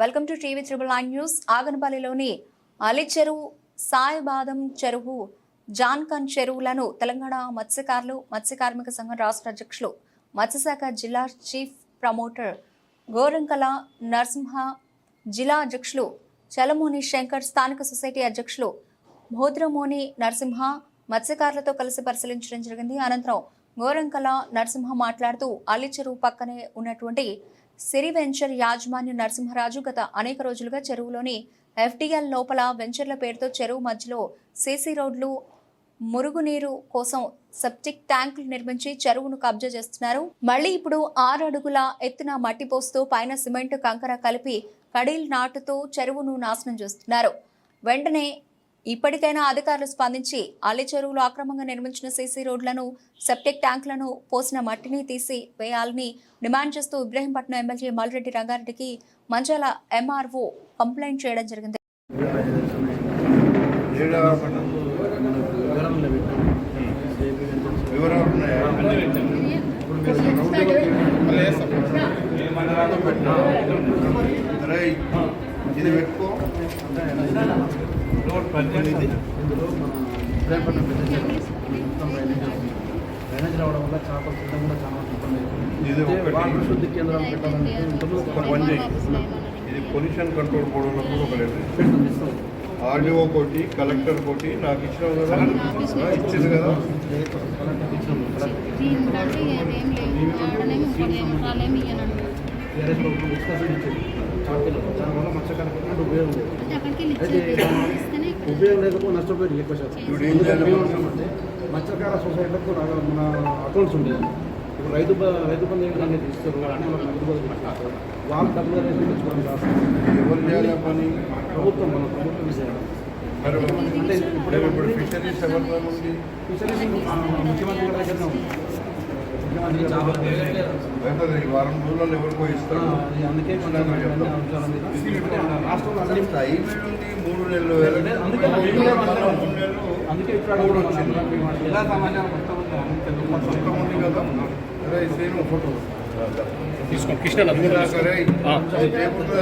Welcome to TV triple nine news. ఆగనపల్లిలోని అలి చెరువు సాయిబాదం చెరువు జాన్ఖాన్ చెరువులను తెలంగాణ మత్స్యకారులు మత్స్య కార్మిక సంఘం రాష్ట్ర అధ్యక్షులు మత్స్యశాఖ జిల్లా చీఫ్ ప్రమోటర్ గోరంకల నరసింహ జిల్లా అధ్యక్షులు చలమోని శంకర్ స్థానిక సొసైటీ అధ్యక్షులు భోద్రమోని నరసింహ మత్స్యకారులతో కలిసి పరిశీలించడం జరిగింది. అనంతరం గోరంకల నరసింహ మాట్లాడుతూ అల్లి చెరువు పక్కనే ఉన్నటువంటి సిరి వెంచర్ యాజమాన్య నరసింహరాజు గత అనేక రోజులుగా చెరువులోని ఎఫ్డిఎల్ లోపల వెంచర్ల పేరుతో చెరువు మధ్యలో సీసీ రోడ్లు మురుగునీరు కోసం సెప్టిక్ ట్యాంకులు నిర్మించి చెరువును కబ్జా చేస్తున్నారు. మళ్ళీ ఇప్పుడు ఆరు అడుగుల ఎత్తున మట్టి పోస్తూ పైన సిమెంట్ కంకర కలిపి కడీలు నాటుతూ చెరువును నాశనం చేస్తున్నారు. వెంటనే ఇప్పటికైనా అధికారులు స్పందించి అల్లి చెరువులు అక్రమంగా నిర్మించిన సీసీ రోడ్లను సెప్టిక్ ట్యాంకులను పోసిన మట్టిని తీసి వేయాలని డిమాండ్ చేస్తూ ఇబ్రహీంపట్నం ఎమ్మెల్యే మల్రెడ్డి రంగారెడ్డికి మంచాల ఎంఆర్ఓ కంప్లైంట్ చేయడం జరిగింది. వివరాలు ఇది ఇందులో మన ఇబ్రాహీంపట్నం పెద్ద మొత్తం డ్రైనేజ్ వస్తుంది డ్రైనేజ్ రావడం వల్ల చేపలు తినడం కూడా చాలా ఇబ్బంది ఇది అవుతుంది ఒకటి. వాటర్ శుద్ధి కేంద్రాలు పెట్టాలంటే ఇంతకుముందు ఒక పని చేయి ఇది పొల్యూషన్ కంట్రోల్ బోర్డులో కూడా ఒక లెటర్ ఇస్తాం. ఆర్డీఓ కోటి కలెక్టర్ కోటి నాకు ఇచ్చినావు కదా ఇచ్చింది కదా. కలెక్టర్ వేరే ప్రభుత్వం డిస్కషన్ ఇచ్చింది చార్టీలో దానివల్ల మత్స్యకారులకు ఎటువంటి ఉపయోగం లేదు. అయితే ఉపయోగం లేకపోతే నష్టపోయి ఎక్కువ శాతం. మత్స్యకార సొసైటీలకు మన అకౌంట్స్ ఉండేది ఇప్పుడు రైతు బ- రైతు బంధు విధంగా ఇస్తారు. రైతు బంధు. వాళ్ళు డబ్బులు అనేది తెచ్చుకోవడం కాదు. ఎవరు చేయాలి పని ప్రభుత్వం మన ప్రభుత్వం చేయాలి ఇప్పుడు ఇప్పుడు ఫిషరీస్ ఎవరి దగ్గర ముఖ్యమంత్రి గారి దగ్గరనే ఉంది అయితే ఈ వారం రోజుల్లో ఎవరికో ఇస్తారు? అందుకే మూడు నెలలు అందుకే మూడు వచ్చింది. ఎలా సమాచారం మొత్తం ఉంది? కదా? అరే సేమ్ ఫోటో. కృష్ణ సరే